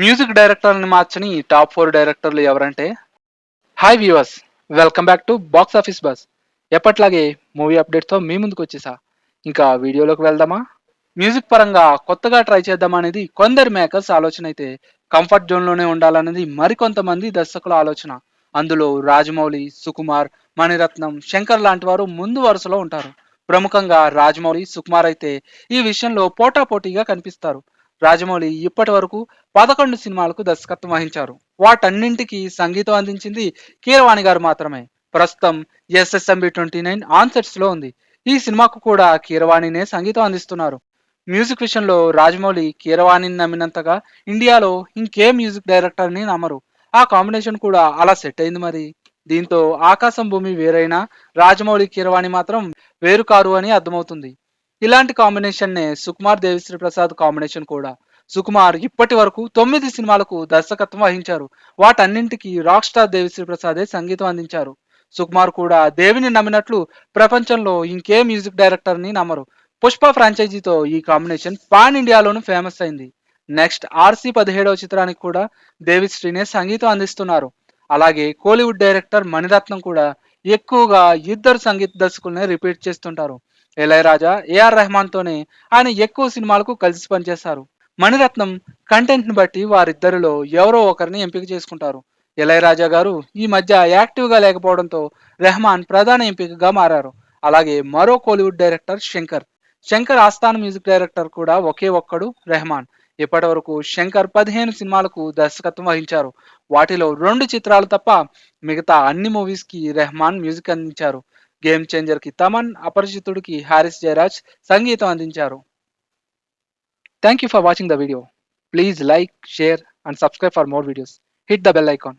Music డైరెక్టర్ని మార్చని top four డైరెక్టర్లు ఎవరంటే? Hi viewers welcome back to box office bus ఎప్పట్లాగే మూవీ అప్డేట్తో మీ ముందుకు వచ్చేసా. ఇంకా వీడియోలోకి వెళ్దామా? మ్యూజిక్ పరంగా కొత్తగా ట్రై చేద్దాం అనేది కొందరు మేకర్స్ ఆలోచన అయితే కంఫర్ట్ జోన్లోనే ఉండాలనేది మరికొంతమంది దర్శకుల ఆలోచన. అందులో రాజమౌళి సుకుమార్ మణిరత్నం శంకర్ లాంటి వారు ముందు వరుసలో ఉంటారు. ప్రముఖంగా రాజమౌళి సుకుమార్ అయితే ఈ విషయంలో పోటాపోటీగా కనిపిస్తారు. రాజమౌళి ఇప్పటి వరకు పదకొండు సినిమాలకు దర్శకత్వం వహించారు. వాటన్నింటికి సంగీతం అందించింది కీరవాణి గారు మాత్రమే. ప్రస్తుతం ఎస్ఎస్ఎంబి ట్వంటీ నైన్ ఆన్సెట్స్లో ఉంది. ఈ సినిమాకు కూడా కీరవాణినే సంగీతం అందిస్తున్నారు. మ్యూజిక్ విషయంలో రాజమౌళి కీరవాణిని నమ్మినంతగా ఇండియాలో ఇంకే మ్యూజిక్ డైరెక్టర్ని నమ్మరు. ఆ కాంబినేషన్ కూడా అలా సెట్ అయింది మరి. దీంతో ఆకాశం భూమి వేరైనా రాజమౌళి కీరవాణి మాత్రం వేరు కారు అని అర్థమవుతుంది. ఇలాంటి కాంబినేషన్నే సుకుమార్ దేవిశ్రీ ప్రసాద్ కాంబినేషన్ కూడా. సుకుమార్ ఇప్పటి వరకు తొమ్మిది సినిమాలకు దర్శకత్వం వహించారు. వాటన్నింటికి రాక్ స్టార్ దేవిశ్రీ ప్రసాదే సంగీతం అందించారు. సుకుమార్ కూడా దేవిని నమ్మినట్లు ప్రపంచంలో ఇంకే మ్యూజిక్ డైరెక్టర్ని నమ్మరు. పుష్ప ఫ్రాంచైజీతో ఈ కాంబినేషన్ పాన్ ఇండియాలోనూ ఫేమస్ అయింది. నెక్స్ట్ ఆర్సీ పదిహేడవ చిత్రానికి కూడా దేవిశ్రీనే సంగీతం అందిస్తున్నారు. అలాగే కోలీవుడ్ డైరెక్టర్ మణిరత్నం కూడా ఎక్కువగా ఇద్దరు సంగీత దర్శకుల్ని రిపీట్ చేస్తుంటారు. ఇళయరాజా ఏఆర్ రెహమాన్తోనే ఆయన ఎక్కువ సినిమాలకు కలిసి పనిచేస్తారు. మణిరత్నం కంటెంట్ని బట్టి వారిద్దరిలో ఎవరో ఒకరిని ఎంపిక చేసుకుంటారు. ఇళయరాజా గారు ఈ మధ్య యాక్టివ్గా లేకపోవడంతో రెహమాన్ ప్రధాన ఎంపికగా మారారు. అలాగే మరో కోలీవుడ్ డైరెక్టర్ శంకర్. శంకర్ ఆస్థాన మ్యూజిక్ డైరెక్టర్ కూడా ఒకే ఒక్కడు రెహమాన్. ఇప్పటి వరకు శంకర్ పదిహేను సినిమాలకు దర్శకత్వం వహించారు. వాటిలో రెండు చిత్రాలు తప్ప మిగతా అన్ని మూవీస్కి రెహమాన్ మ్యూజిక్ అందించారు. గేమ్ చేంజర్కి తమన్ అపరిచితుడికి హారిస్ జయరాజ్ సంగీతం అందించారు. Thank you for watching the video please like share and subscribe for more videos hit the bell icon